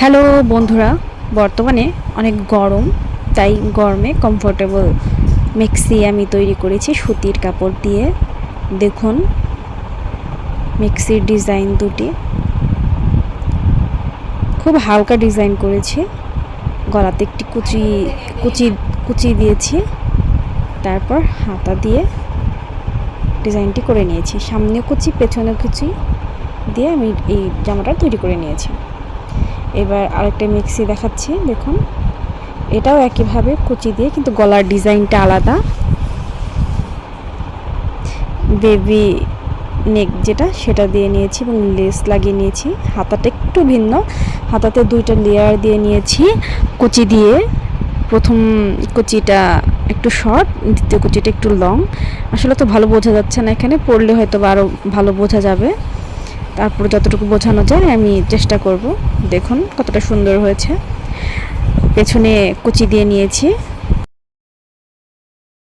Hello বন্ধুরা। বর্তমানে অনেক গরম, তাই গরমে কমফোর্টেবল মেক্সি আমি তৈরি করেছি সুতির কাপড় দিয়ে। দেখুন মেক্সির ডিজাইন দুটি। খুব হালকা ডিজাইন করেছি। গলাতে একটি কুচি কুচি কুচি দিয়েছি। তারপর হাতা দিয়ে ডিজাইনটি করে নিয়েছি। সামনে কুচি, পেছনে কুচি দিয়ে আমি এই জামাটা তৈরি করে নিয়েছি। এবার আরেকটা মিক্সি দেখাচ্ছি, দেখুন। এটাও একইভাবে কুচি দিয়ে, কিন্তু গলার ডিজাইনটা আলাদা। বেবি নেক যেটা, সেটা দিয়ে নিয়েছি এবং লেস লাগিয়ে নিয়েছি। হাতাটা একটু ভিন্ন। হাতাতে দুইটা লেয়ার দিয়ে নিয়েছি কুচি দিয়ে। প্রথম কুচিটা একটু শর্ট দ্বিতীয় কুচিটা একটু লং আসলে তো ভালো বোঝা যাচ্ছে না এখানে, পড়লে হয়তো আরও ভালো বোঝা যাবে। তারপর যতটুকু বোঝানো যায় আমি চেষ্টা করব। দেখুন কতটা সুন্দর হয়েছে। পেছনে কুচি দিয়ে নিয়েছি।